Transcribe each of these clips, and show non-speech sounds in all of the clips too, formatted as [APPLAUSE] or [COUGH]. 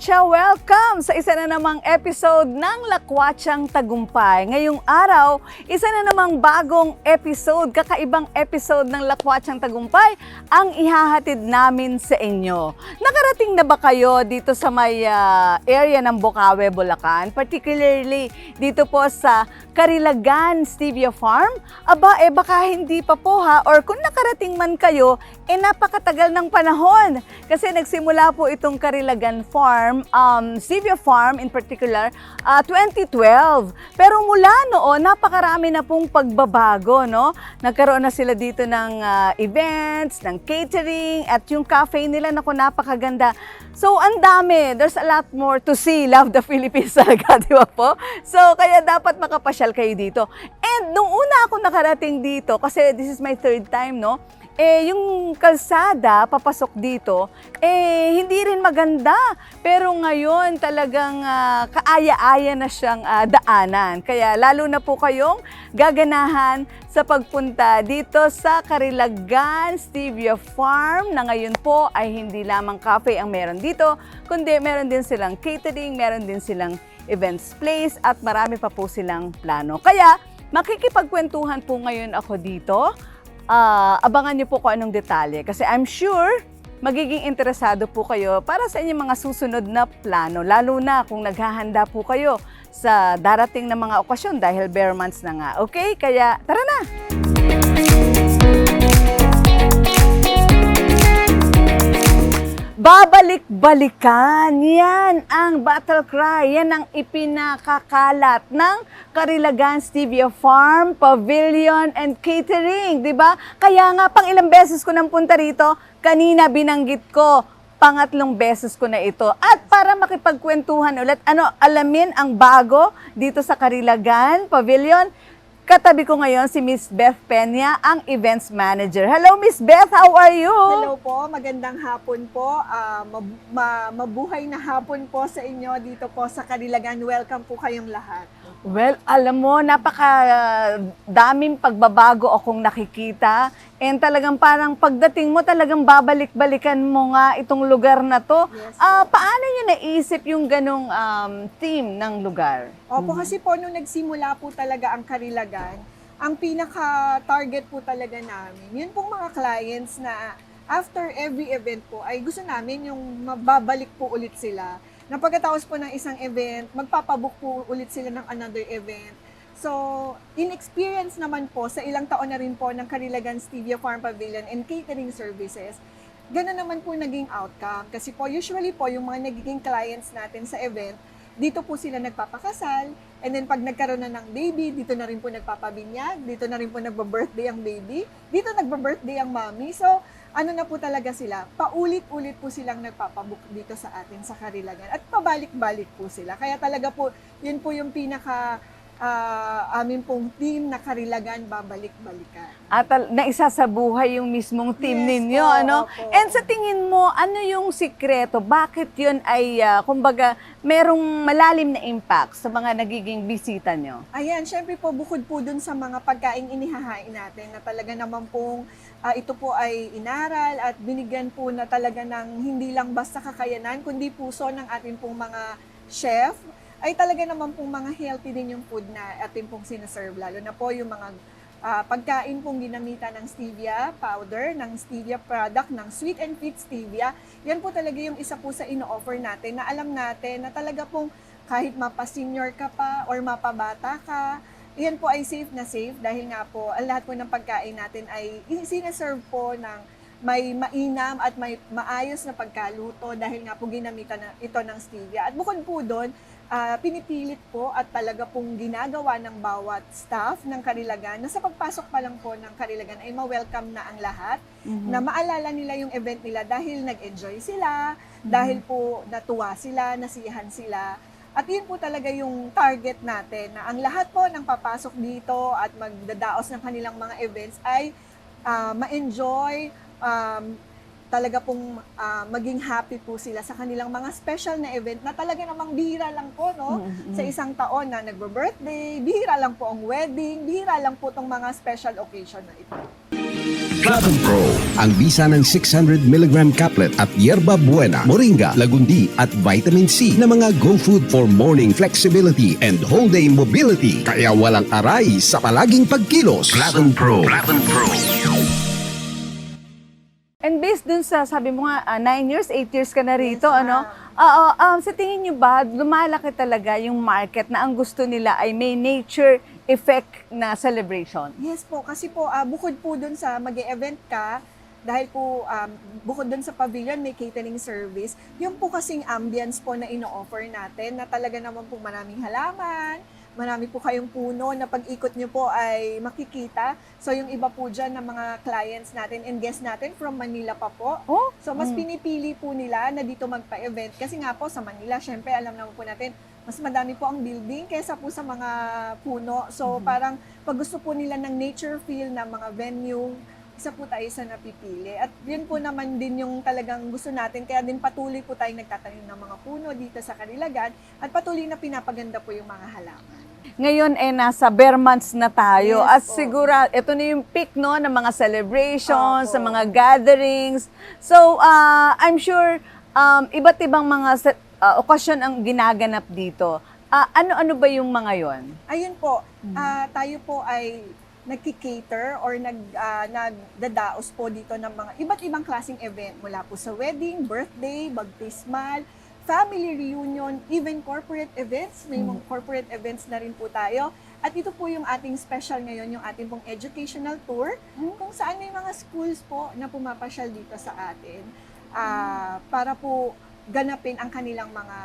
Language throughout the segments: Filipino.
Lakwatsa, welcome sa isa na namang episode ng Lakwatsang Tagumpay. Ngayong araw, isa na namang bagong episode, kakaibang episode ng Lakwatsang Tagumpay ang ihahatid namin sa inyo. Nakarating na ba kayo dito sa may ah, area ng Bocaue, Bulacan? Particularly dito po sa Karilagan Stevia Farm? Aba, eh baka hindi pa po ha, or kung nakarating man kayo, eh napakatagal ng panahon. Kasi nagsimula po itong Karilagan Farm, um, Stevia Farm in particular, ah, 2012. Pero mula noon, napakarami na pong pagbabago, no? Nagkaroon na sila dito ng ah, events, ng catering, at yung cafe nila, naku, napakaganda. So, ang dami. There's a lot more to see. Love the Philippines talaga, [LAUGHS] di ba po? So, kaya dapat makapasyal kayo dito. And nung una ako nakarating dito, kasi this is my third time, no? Eh yung kalsada papasok dito, eh hindi rin maganda. Pero ngayon talagang ah, kaaya-aya na siyang ah, daanan. Kaya lalo na po kayong gaganahan sa pagpunta dito sa Karilagan Stevia Farm na ngayon po ay hindi lamang cafe ang meron dito, kundi meron din silang catering, meron din silang events place at marami pa po silang plano. Kaya makikipagkwentuhan po ngayon ako dito Ah, abangan niyo po kung anong detalye kasi I'm sure magiging interesado po kayo para sa inyong mga susunod na plano, lalo na kung naghahanda po kayo sa darating na mga okasyon dahil bare months na nga. Okay? Kaya tara na! Babalik-balikan. Yan ang battle cry. Yan ang ipinakakalat ng Karilagan Stevia Farm, Pavilion, and Catering. 'di ba? Kaya nga, pang ilang beses ko nang punta rito, kanina binanggit ko, pangatlong beses ko na ito. At para makipagkwentuhan ulit, ano, alamin ang bago dito sa Karilagan Pavilion, katabi ko ngayon si Miss Beth Peña, ang events manager. Hello, Miss Beth. How are you? Hello po, magandang hapon po. Ah, mab- ma- mabuhay na hapon po sa inyo dito po sa Kadilagan. Welcome po kayong lahat. Well, alam mo, napaka daming pagbabago akong nakikita. And talagang parang pagdating mo, talagang babalik-balikan mo nga itong lugar na to. Yes Ah, paano nyo naisip yung ganong um, theme ng lugar? Opo, kasi po nung nagsimula po talaga ang Karilagan, ang pinaka-target po talaga namin, yun pong mga clients na after every event po, ay gusto namin yung mababalik po ulit sila. Na pagkatapos po ng isang event, magpapabook po ulit sila ng another event. So, in-experience naman po sa ilang taon na rin po ng Karilagan Stevia Farm Pavilion and Catering Services, gano'n naman po naging outcome. Kasi po, usually po, yung mga nagiging clients natin sa event, dito po sila nagpapakasal, and then pag nagkaroon na ng baby, dito na rin po nagpapabinyag, dito na rin po nagba-birthday ang baby, dito nagba-birthday ang mommy. So, ano na po talaga sila, paulit-ulit po silang nagpapabook dito sa atin sa Karilagan at pabalik-balik po sila. Kaya talaga po, yun po yung pinaka ah, amin pong team na Karilagan babalik-balikan. At al- naisa sa buhay yung mismong team Yes ninyo, po, ano? opo. And sa tingin mo, ano yung sikreto? Bakit yun ay, ah, kumbaga, merong malalim na impact sa mga nagiging bisita nyo? Ayan, syempre po bukod po dun sa mga pagkain inihahain natin na talaga naman pong ah, ito po ay inaral at binigyan po na talaga ng hindi lang basta kakayanan kundi puso ng ating pong mga chef ay talaga naman pong mga healthy din yung food na ating pong sinaserve lalo na po yung mga ah, pagkain pong ginamitan ng stevia powder, ng stevia product, ng sweet and fit stevia. Yan po talaga yung isa po sa ino-offer natin na alam natin na talaga pong kahit mapa-senior ka pa or mapabata ka, yan po ay safe na safe dahil nga po ang lahat po ng pagkain natin ay sinaserve po ng may mainam at may maayos na pagkaluto dahil nga po ginamitan na ito ng stevia. At bukod po doon, ah, pinipilit po at talaga pong ginagawa ng bawat staff ng Karilagan na sa pagpasok pa lang po ng Karilagan ay ma-welcome na ang lahat na maalala nila yung event nila dahil nag-enjoy sila, dahil po natuwa sila, nasiyahan sila. At yun po talaga yung target natin na ang lahat po ng papasok dito at magdadaos ng kanilang mga events ay ah, ma-enjoy, um, talaga pong ah, maging happy po sila sa kanilang mga special na event na talaga namang bihira lang po, no? Mm-mm. Sa isang taon na nagbe-birthday, bihira lang po ang wedding, bihira lang po tong mga special occasion na ito. Platinum Pro, ang bisa ng 600mg caplet at yerba buena, moringa, lagundi at vitamin C na mga go food for morning flexibility and whole day mobility. Kaya walang aray sa palaging pagkilos. Platinum Pro. Platinum Pro. And based dun sa, sabi mo nga, 9 years, 8 years ka na rito, Yes, ano? Oo, um, sa tingin niyo ba, lumalaki talaga yung market na ang gusto nila ay may nature effect na celebration? Yes po, kasi po ah, bukod po dun sa mag event ka, dahil po um, bukod dun sa pavilion may catering service, yung po kasing ambience po na ino-offer natin na talaga naman po maraming halaman, marami po kayong puno na pag-ikot nyo po ay makikita. So yung iba po dyan ng mga clients natin and guests natin from Manila pa po. Oh, So mas Mm. pinipili po nila na dito magpa-event kasi nga po sa Manila, syempre alam naman po natin, mas madami po ang building kaysa po sa mga puno. So Mhm. parang pag gusto po nila ng nature feel ng mga venue, isa po tayo sa napipili. At yun po naman din yung talagang gusto natin. Kaya din patuloy po tayong nagtatanim ng mga puno dito sa Karilagan at patuloy na pinapaganda po yung mga halaman. Ngayon eh nasa bare months na tayo Yes at po. siguro ito na yung peak no ng mga celebrations, Opo. sa mga gatherings. So, ah, I'm sure um, iba't ibang mga ah, okasyon ang ginaganap dito. Ah, ano-ano ba yung mga yon? Ayun po, Mhm. ah, tayo po ay nagki-cater or nag, ah, nagdadaos po dito ng mga iba't ibang klaseng event mula po sa wedding, birthday, baptismal, family reunion, even corporate events. May mga corporate events na rin po tayo. At ito po yung ating special ngayon, yung ating pong educational tour, kung saan may mga schools po na pumapasyal dito sa atin ah, para po ganapin ang kanilang mga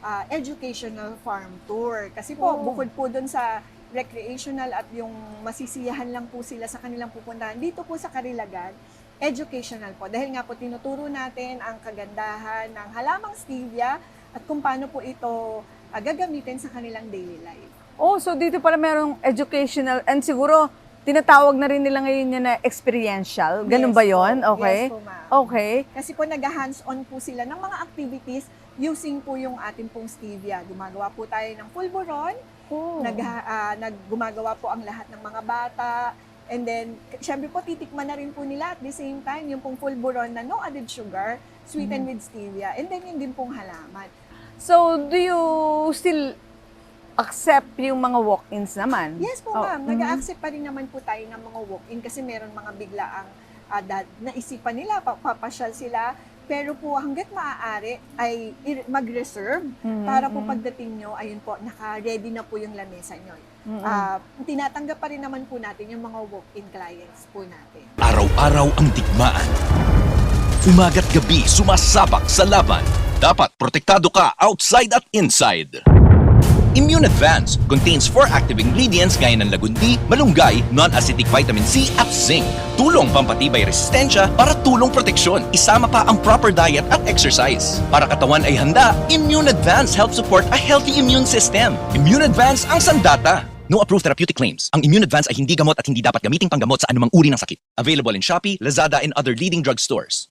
ah, educational farm tour. Kasi po, Oh. bukod po dun sa recreational at yung masisiyahan lang po sila sa kanilang pupuntahan, dito po sa Karilagan, educational po. Dahil nga po tinuturo natin ang kagandahan ng halamang stevia at kung paano po ito ah, gagamitin sa kanilang daily life. Oh, so dito pala merong educational and siguro tinatawag na rin nila ngayon yan na experiential. Ganun Yes ba yon? Okay. Yes po, ma'am. Okay. Kasi po nag-hands-on po sila ng mga activities using po yung ating pong stevia. Gumagawa po tayo ng pulburon, Oh. nag, ah, nag gumagawa po ang lahat ng mga bata. And then, syempre po, titikman na rin po nila at the same time, yung pong pulburon na no added sugar, sweetened with stevia. And then, yun din pong halaman. So, do you still accept yung mga walk-ins naman? Yes po, Oh, ma'am. mhm. Nag-accept pa rin naman po tayo ng mga walk-in kasi meron mga biglaang uh, naisipan nila, pa- papasyal sila. Pero po, hanggat maaari ay mag-reserve Mhm, para po mhm. pagdating nyo, ayun po, naka-ready na po yung lamesa nyo. Mhm. Ah, tinatanggap pa rin naman po natin yung mga walk-in clients po natin. Araw-araw ang digmaan. Umaga't gabi sumasabak sa laban. Dapat protektado ka outside at inside. Immune Advance contains four active ingredients gaya ng lagundi, malunggay, non-acidic vitamin C at zinc. Tulong pampatibay resistensya para tulong proteksyon. Isama pa ang proper diet at exercise. Para katawan ay handa, Immune Advance helps support a healthy immune system. Immune Advance ang sandata. No approved therapeutic claims. Ang Immune Advance ay hindi gamot at hindi dapat gamiting panggamot sa anumang uri ng sakit. Available in Shopee, Lazada, and other leading drugstores.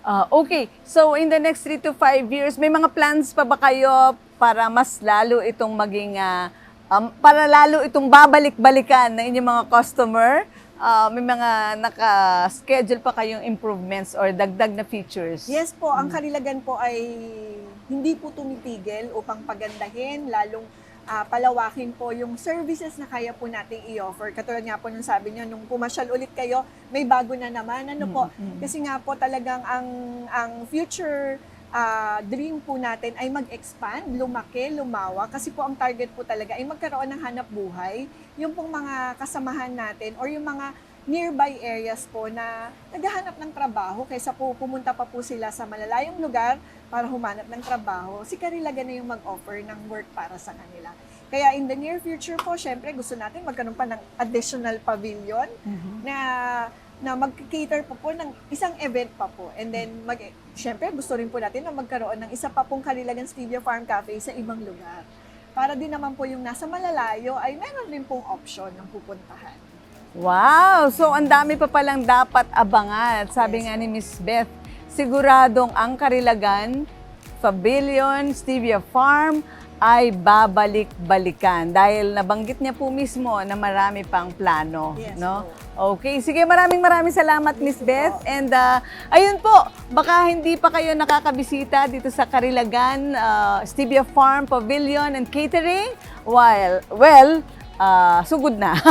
Ah, okay. So, in the next 3 to 5 years, may mga plans pa ba kayo para mas lalo itong maging, ah, um, para lalo itong babalik-balikan na inyong mga customer? Ah, may mga naka-schedule pa kayong improvements or dagdag na features? Yes po, ang Karilagan po ay hindi po tumitigil upang pagandahin, lalong ah, palawakin po yung services na kaya po nating i-offer. Katulad nga po nung sabi niyo, nung pumasyal ulit kayo, may bago na naman. Ano po, Mm, mm. kasi nga po talagang ang, ang future ah, dream po natin ay mag-expand, lumaki, lumawa. Kasi po ang target po talaga ay magkaroon ng hanap buhay. Yung pong mga kasamahan natin or yung mga nearby areas po na naghahanap ng trabaho kaysa po pumunta pa po sila sa malalayong lugar para humanap ng trabaho, si Karilagan na yung mag-offer ng work para sa kanila. Kaya in the near future po, syempre gusto natin magkaroon pa ng additional pavilion Mhm. na na mag-cater po po ng isang event pa po. And then, mag, syempre, gusto rin po natin na magkaroon ng isa pa pong Karilagan Stevia Farm Cafe sa ibang lugar. Para din naman po yung nasa malalayo ay meron din pong option ng pupuntahan. Wow! So, ang dami pa palang dapat abangan. Sabi Yes, nga ni Miss Beth, siguradong ang Karilagan, Pavilion, Stevia Farm, ay babalik-balikan dahil nabanggit niya po mismo na marami pang plano, Yes no? Okay, sige maraming maraming salamat Miss Beth and uh, ayun po, baka hindi pa kayo nakakabisita dito sa Karilagan uh, Stevia Farm Pavilion and Catering while well uh, sugod na. [LAUGHS]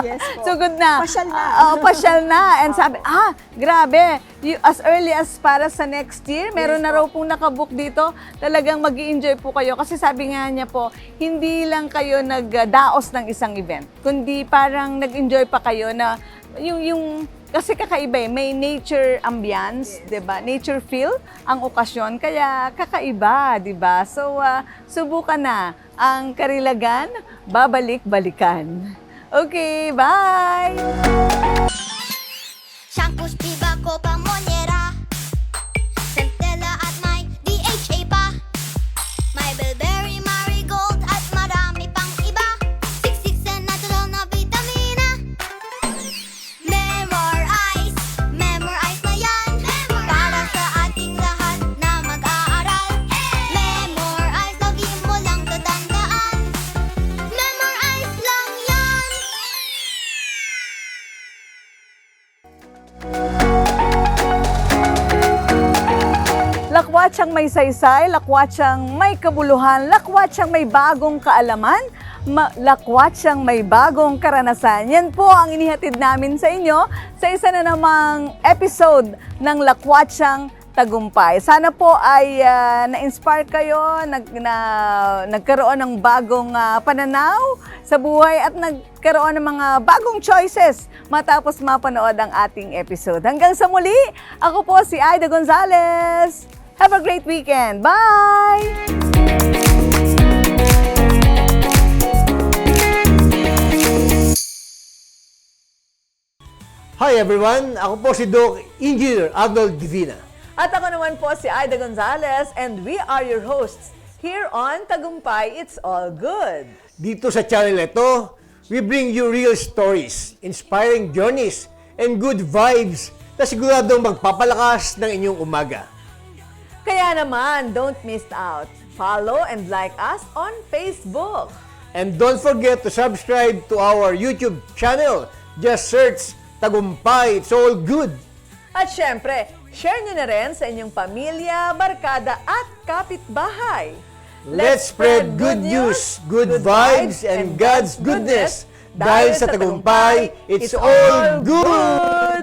Yes po. sugod na. Pasyal na. Oh, pasyal na. And sabi, ah, grabe. You, as early as para sa next year, meron Yes na raw pong nakabook dito. Talagang mag enjoy po kayo. Kasi sabi nga niya po, hindi lang kayo nagdaos ng isang event, kundi parang nag-enjoy pa kayo na yung, yung kasi kakaiba eh, may nature ambience, 'di ba? Nature feel ang okasyon kaya kakaiba, 'di ba? So ah, subukan na ang Karilagan, babalik-balikan. Okay, bye. Viva, Copa, Monera Lakwatsang may saysay, lakwatsang may kabuluhan, lakwatsang may bagong kaalaman, ma- lakwatsang may bagong karanasan. Yan po ang inihatid namin sa inyo sa isa na namang episode ng Lakwatsang Tagumpay. Sana po ay ah, na-inspire kayo, nag, na, nagkaroon ng bagong ah, pananaw sa buhay at nagkaroon ng mga bagong choices matapos mapanood ang ating episode. Hanggang sa muli, ako po si Aida Gonzalez. Have a great weekend. Bye! Hi everyone, ako po si Doc Engineer Arnold Divina. At ako naman po si Aida Gonzalez and we are your hosts here on Tagumpay It's All Good. Dito sa channel ito, we bring you real stories, inspiring journeys, and good vibes na siguradong magpapalakas ng inyong umaga. Kaya naman, don't miss out. Follow and like us on Facebook. And don't forget to subscribe to our YouTube channel. Just search Tagumpay, it's all good. At syempre, share nyo na rin sa inyong pamilya, barkada at kapitbahay. Let's spread good news, good vibes, and God's goodness. Dahil sa Tagumpay, it's all good!